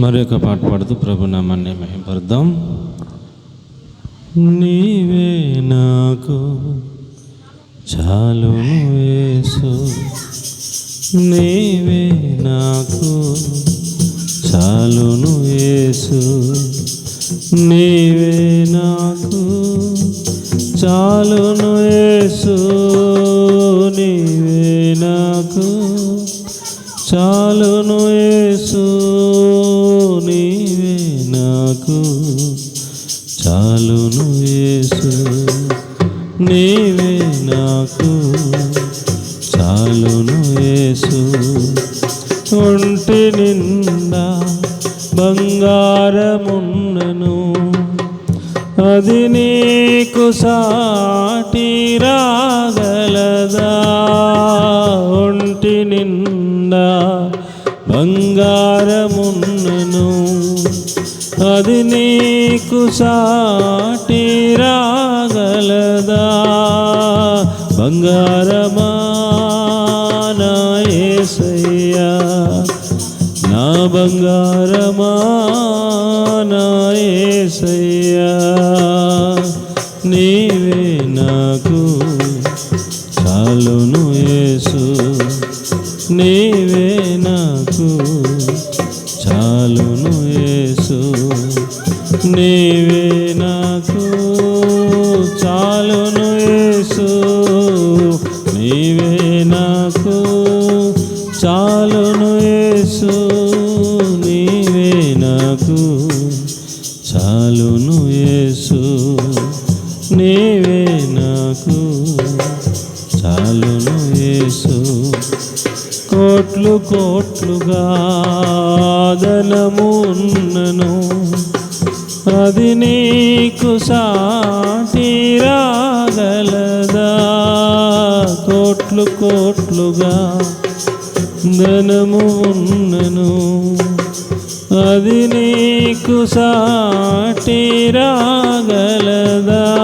మరి యొక్క పాట పాడుతూ ప్రభు నామాన్ని మహింపరుద్దాం. నీవే నాకు చాలు వేసు నీవే నాకు చాలును వేసు నీవే నాకు చాలును వేసు నీవే నాకు. చాలును యేసు నీవే నాకు. చాలును యేసు ఒంటి నిండా బంగారమున్నను. అది నీకు సాటి రాగలదా? ఒంటి నిండా బంగారము అది నీకు సాటి రాగలదా? బంగారమా నా యేసయ్యా నా బంగారమా నా నీవే నాకు చాలును యేసు నీవే నాకు చాలును నీవే నాకు చాలును యేసు. నీవే నాకు చాలును యేసు. నీవే నాకు చాలును యేసు. నీవే నాకు చాలును యేసు. కోట్లు కోట్లుగా ధనమున్నను. అది నీకు సాటి రాగలదా? కోట్లు కోట్లుగా ధనము ఉన్నను. అది నీకు సాటి రాగలదా?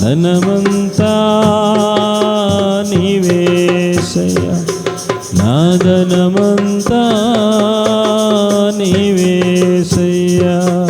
ధనమంతా నీవేసయ్యా నా ధనమంతా నీవేసయ్యా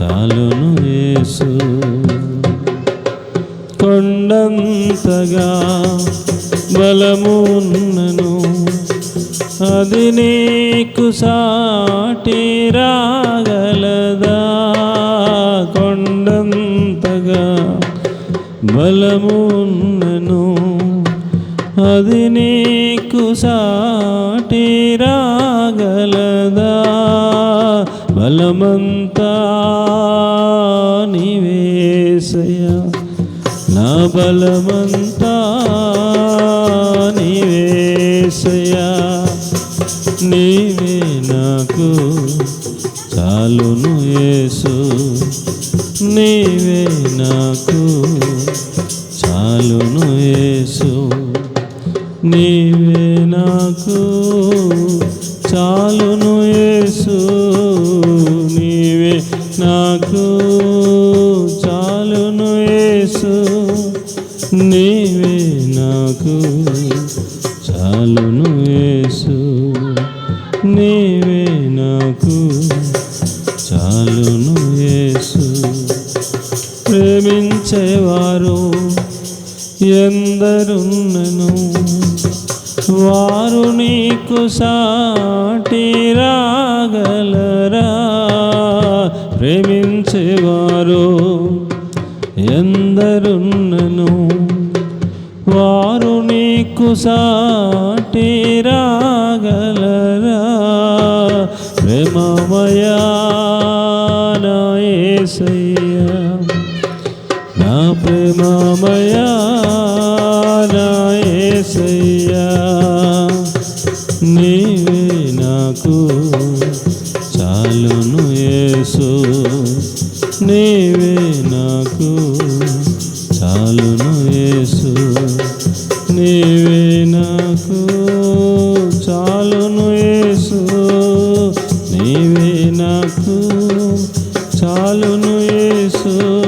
చాలును యేసు. కొండంతగా బలమున్నను అది నీకు సాటి రాగలదా? కొండంతగా బలమున్నను అది నీకు సాటి బలమంతా నీవేసయ్యా నా బలమంతా నివేశయ నీవే నాకు చాలును యేసు. నీవే నాకు చాలును యేసు. నీవే నాకు చాలును యేసు. నాకు చాలును యేసు. నీవే నాకు చాలును యేసు. నీవే నాకు చాలును యేసు. ప్రేమించేవారు ఎందరున్నను? వారు నీకు సాటి రాగలరా? ప్రేమించేవారు ఎందరున్నను? వారు నీకు సాటి రాగలరా? ప్రేమమయా నా యేసయ్యా నా ప్రేమమయా నా నీవే నాకు తెలుసు. నీవే నాకు చాలును యేసు. నీవే నాకు చాలును యేసు. నీవే నాకు చాలును యేసు.